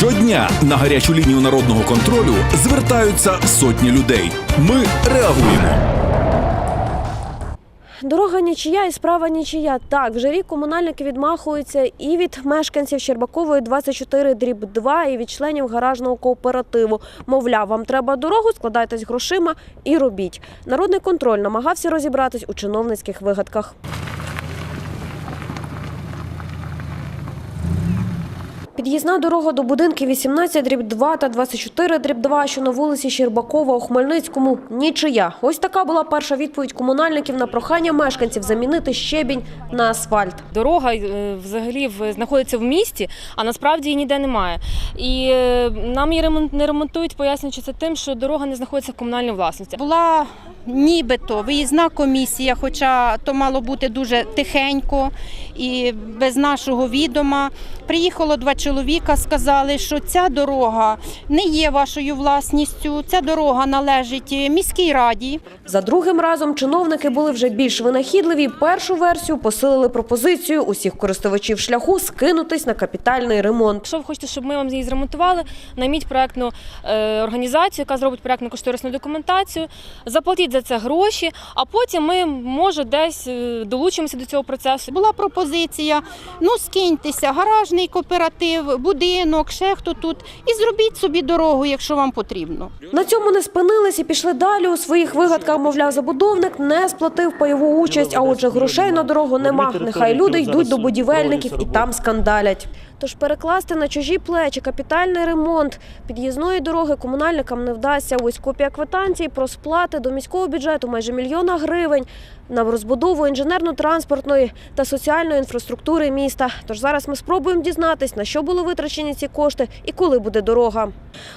Щодня на гарячу лінію народного контролю звертаються сотні людей. Ми реагуємо. Дорога нічия і справа нічия. Так, вже рік комунальники відмахуються і від мешканців Щербакової 24 дріб 2, і від членів гаражного кооперативу. Мовляв, вам треба дорогу, складайтесь грошима і робіть. Народний контроль намагався розібратись у чиновницьких вигадках. Під'їзна дорога до будинків 18 дріб 2 та 24 дріб 2, що на вулиці Щербакова у Хмельницькому, нічия. Ось така була перша відповідь комунальників на прохання мешканців замінити щебінь на асфальт. Дорога е, взагалі в- знаходиться в місті, а насправді її ніде немає. І е, нам її не ремонтують, пояснюючи це тим, що дорога не знаходиться в комунальній власності. Була нібито виїзна комісія, хоча то мало бути дуже тихенько і без нашого відома. Приїхало два чоловіка, сказали, що ця дорога не є вашою власністю, ця дорога належить міській раді. За другим разом чиновники були вже більш винахідливі. Першу версію посилили пропозицію усіх користувачів шляху скинутись на капітальний ремонт. Якщо ви хочете, щоб ми вам її зремонтували, найміть проектну е, організацію, яка зробить проектну кошторисну документацію, заплатіть за це гроші, а потім ми, може, десь е, долучимося до цього процесу. Була пропозиція: ну скиньтеся, гаражний кооператив, будинок, ще хто тут, і зробіть собі дорогу, якщо вам потрібно. На цьому не спинились і пішли далі. У своїх вигадках, мовляв, забудовник не сплатив пайову участь, а отже, грошей на дорогу нема. Нехай люди йдуть до будівельників і там скандалять. Тож перекласти на чужі плечі капітальний ремонт під'їзної дороги комунальникам не вдасться. Ось копія квитанції про сплати до міського бюджету майже мільйона гривень на розбудову інженерно-транспортної та соціальної інфраструктури міста. Тож зараз ми спробуємо дізнатись, на що були витрачені ці кошти і коли буде дорога.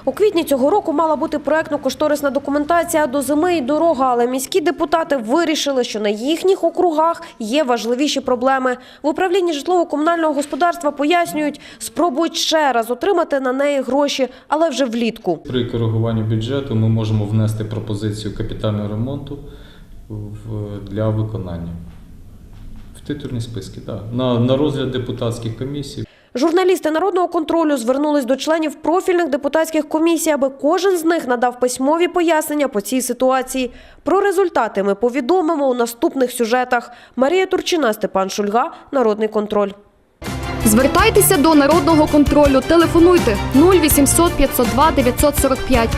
У квітні цього року мала бути проектно-кошторисна документація до зими і дорога, але міські депутати вирішили, що на їхніх округах є важливіші проблеми. В управлінні житлово-комунального господарства пояснюють, спробують ще раз отримати на неї гроші, але вже влітку. При коригуванні бюджету ми можемо внести пропозицію капітального ремонту для виконання. В титульні списки, так. На, на розгляд депутатських комісій. Журналісти народного контролю звернулись до членів профільних депутатських комісій, аби кожен з них надав письмові пояснення по цій ситуації. Про результати ми повідомимо у наступних сюжетах. Марія Турчина, Степан Шульга, Народний контроль. Звертайтеся до народного контролю. Телефонуйте 0800 502 945